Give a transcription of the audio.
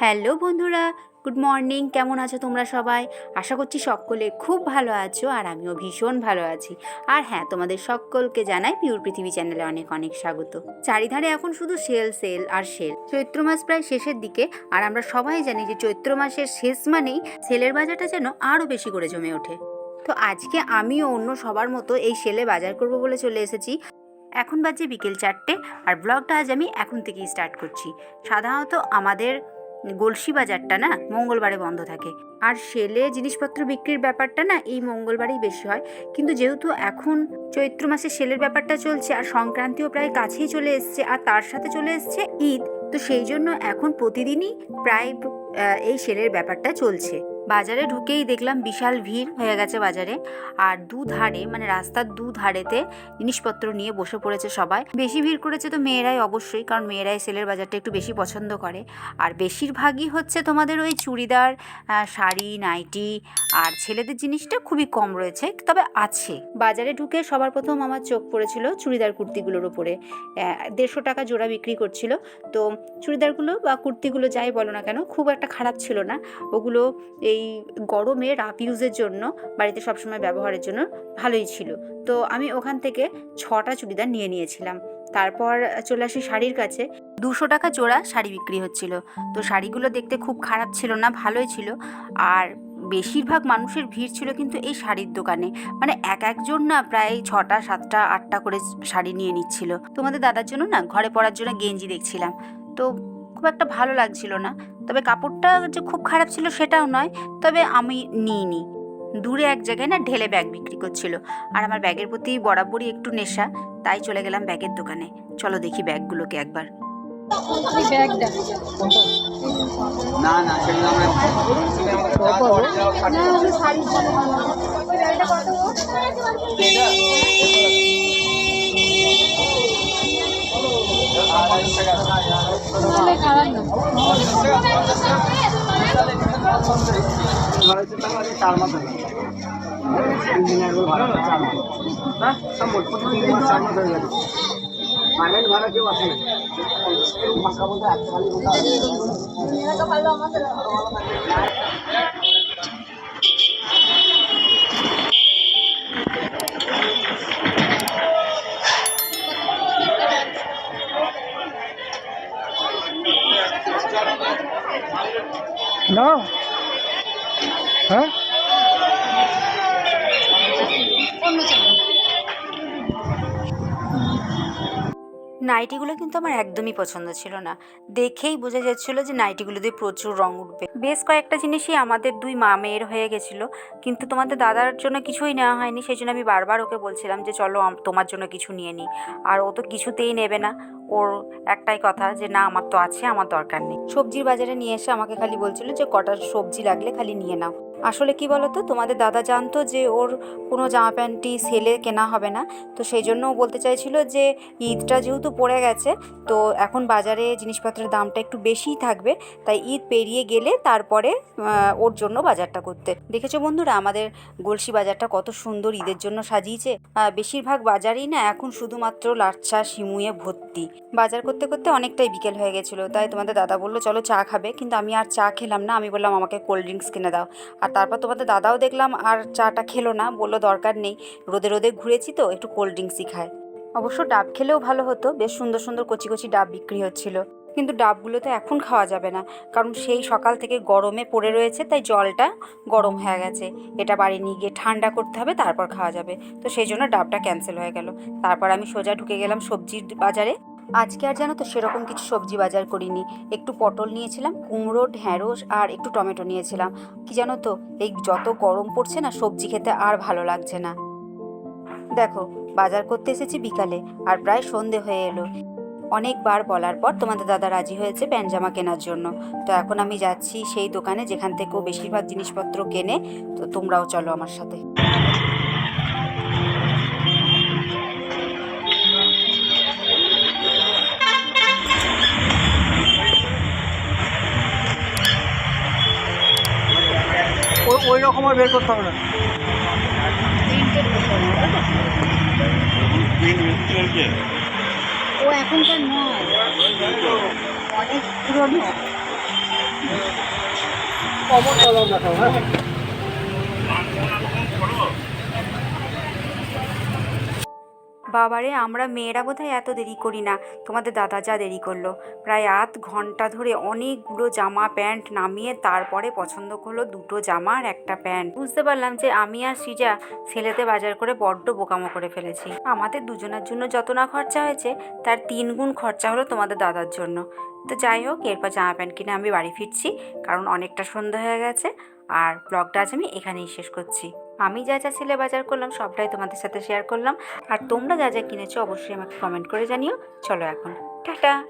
Hello বন্ধুরা, good morning, কেমন আছো তোমরা সবাই? আশা করছি সকলে খুব ভালো আছো আর আমিও ভীষণ ভালো আছি। আর হ্যাঁ তোমাদের সকলকে জানাই পিওর পৃথিবী চ্যানেলে অনেক অনেক স্বাগত। চারিধারে এখন শুধু সেল সেল আর সেল চৈত্র মাস প্রায় শেষের দিকে, আর আমরা সবাই জানি যে চৈত্র মাসের শেষ মানেই সেলের বাজারটা যেন আরও বেশি করে জমে ওঠে। তো আজকে আমিও অন্য সবার মতো এই সেলে বাজার করব বলে চলে এসেছি। এখন বাজে বিকেল চারটে, আর ব্লগটা আজ আমি এখন থেকেই স্টার্ট করছি। সাধারণত আমাদের গলসি বাজারটা না মঙ্গলবারে বন্ধ থাকে। আর সেলে জিনিসপত্র বিক্রির ব্যাপারটা না এই মঙ্গলবারেই বেশি হয়। কিন্তু যেহেতু এখন চৈত্র মাসে সেলের ব্যাপারটা চলছে, আর সংক্রান্তিও প্রায় কাছেই চলে এসছে, আর তার সাথে চলে এসছে ঈদ, তো সেই জন্য এখন প্রতিদিনই প্রায় এই সেলের ব্যাপারটা চলছে। বাজারে ঢুকেই দেখলাম বিশাল ভিড় হয়ে গেছে বাজারে। আর দু ধারে মানে রাস্তার দু ধারেতে জিনিসপত্র নিয়ে বসে পড়েছে সবাই। বেশি ভিড় করেছে তো মেয়েরাই অবশ্যই, কারণ মেয়েরাই সেলের বাজারটা একটু বেশি পছন্দ করে। আর বেশিরভাগই হচ্ছে তোমাদের ওই চুড়িদার শাড়ি, নাইটি আর ছেলেদের জিনিসটা খুবই কম রয়েছে, তবে আছে। বাজারে ঢুকে সবার প্রথম আমার চোখ পড়েছিল চুড়িদার কুর্তিগুলোর উপরে। দেড়শো টাকা জোড়া বিক্রি করছিল। তো চুড়িদারগুলো বা কুর্তিগুলো যাই বলো না কেন, খুব একটা খারাপ ছিল না। ওগুলো এই গরমে রাপ ইউজের জন্য বাড়িতে সবসময় ব্যবহারের জন্য ভালোই ছিল। তো আমি ওখান থেকে ছটা চুড়িদার নিয়ে নিয়েছিলাম। তারপর চলে আসি শাড়ির কাছে। দুশো টাকা জোড়া শাড়ি বিক্রি হচ্ছিল। তো শাড়িগুলো দেখতে খুব খারাপ ছিল না, ভালোই ছিল। আর বেশিরভাগ মানুষের ভিড় ছিল কিন্তু এই শাড়ির দোকানে। মানে এক একজন না প্রায় ছটা, সাতটা, আটটা করে শাড়ি নিয়ে নিচ্ছিল। তোমাদের দাদার জন্য না ঘরে পরার জন্য গেঞ্জি দেখছিলাম। তো খুব একটা ভালো লাগছিল না। তবে কাপড়টা যে খুব খারাপ ছিল সেটাও নয় তবে আমি নিইনি। দূরে এক জায়গায় না ঢেলে ব্যাগ বিক্রি করছিল আর আমার ব্যাগের প্রতি বরাবরই একটু নেশা তাই চলে গেলাম ব্যাগের দোকানে। চলো দেখি ব্যাগগুলোকে একবার। না না চার মাস হয়ে আগে ভাড়া চার মাস না সব মোট প্রতি তিন মাস চার মাস হয়ে গেছে পার্মানেন্ট ভাড়া কেউ আসে না ফাঁকা বলতে এক খালি গোটা না হ্যাঁ? নাইটিগুলো কিন্তু আমার একদমই পছন্দ ছিল না। দেখেই বোঝা যাচ্ছিল যে নাইটিগুলো দিয়ে প্রচুর রং উঠবে। বেশ কয়েকটা জিনিসই আমাদের দুই মা মেয়ের হয়ে গেছিল কিন্তু তোমাদের দাদার জন্য কিছুই নেওয়া হয়নি সেই জন্য আমি বারবার ওকে বলছিলাম যে চলো তোমার জন্য কিছু নিয়ে নিই। আর ও তো কিছুতেই নেবে না। ওর একটাই কথা যে না আমার তো আছে আমার দরকার নেই। সবজির বাজারে নিয়ে এসে আমাকে খালি বলছিল যে কটা সবজি লাগলে খালি নিয়ে নাও। আসলে কি বলতো, তোমাদের দাদা জানতো যে ওর কোনো জামা প্যান্টই সেলে কেনা হবে না। তো সেই জন্য ও বলতে চাইছিল যে, ঈদটা যেহেতু পড়ে গেছে, তো এখন বাজারে জিনিসপত্রের দামটা একটু বেশিই থাকবে। তাই ঈদ পেরিয়ে গেলে তারপরে ওর জন্য বাজারটা করতে। দেখেছ বন্ধুরা, আমাদের গলসি বাজারটা কত সুন্দর ঈদের জন্য সাজিয়েছে। বেশিরভাগ বাজারেই না এখন শুধুমাত্র লাচ্ছা শিমুয়ে ভর্তি। বাজার করতে করতে অনেকটাই বিকেল হয়ে গেছিল। তাই তোমাদের দাদা বলল, চলো চা খাবে। কিন্তু আমি আর চা খেলাম না। আমি বললাম, আমাকে কোল্ড ড্রিঙ্কস কিনে দাও। আর তারপর তোমাদের দাদাও দেখলাম আর চাটা খেলো না, বলল দরকার নেই। রোদে রোদে ঘুরেছি তো, একটু কোল্ড ড্রিঙ্কসই খায় অবশ্য ডাব খেলেও ভালো হতো, বেশ সুন্দর সুন্দর কচি কচি ডাব বিক্রি হচ্ছিল। কিন্তু ডাবগুলো তো এখন খাওয়া যাবে না, কারণ সেই সকাল থেকে গরমে পড়ে রয়েছে, তাই জলটা গরম হয়ে গেছে। এটা বাড়ি নিয়ে গিয়ে ঠান্ডা করতে হবে, তারপর খাওয়া যাবে। তো সেই জন্য ডাবটা ক্যান্সেল হয়ে গেল। তারপর আমি সোজা ঢুকে গেলাম সবজির বাজারে। আজকে আর জানো তো সেরকম কিছু সবজি বাজার করিনি। একটু পটল নিয়েছিলাম, কুমড়ো, ঢ্যাঁড়স আর একটু টমেটো নিয়েছিলাম। কি জানো তো, এই যত গরম পড়ছে না, সবজি খেতে আর ভালো লাগছে না। দেখো, বাজার করতে এসেছি বিকালে আর প্রায় সন্ধে হয়ে এলো। অনেকবার বলার পর তোমাদের দাদা রাজি হয়েছে প্যান্ট জামা কেনার জন্য। তো এখন আমি যাচ্ছি সেই দোকানে যেখান থেকেও বেশিরভাগ জিনিসপত্র কেনে, তো তোমরাও চলো আমার সাথে। ওই ওই রকম আর বের করতে হবে না। ও এখনকার নয়। অনেক পুরনো। কমন দেখাও হ্যাঁ। বাবারে, আমরা মেয়েরা বোধহয় এত দেরি করি না। তোমাদের দাদা যা দেরি করল। প্রায় আধ ঘণ্টা ধরে অনেকগুলো জামা, প্যান্ট নামিয়ে তারপরে পছন্দ করল দুটো জামা আর একটা প্যান্ট। বুঝতে পারলাম যে আমি আর সিজা ছেলেতে বাজার করে বড্ড বোকামো করে ফেলেছি। আমাদের দুজনের জন্য যত না খরচা হয়েছে, তার তিন গুণ খরচা হলো তোমাদের দাদার জন্য। তো যাই হোক, এরপর জামা প্যান্ট কিনে আমি বাড়ি ফিরছি, কারণ অনেকটা সন্ধ্যা হয়ে গেছে, আর ব্লগটা আজ আমি এখানেই শেষ করছি। আমি যা যা সেলে বাজার করলাম, সবটাই তোমাদের সাথে শেয়ার করলাম। আর তোমরা যা যা কিনেছো, অবশ্যই আমাকে কমেন্ট করে জানিও। চলো এখন। টাটা!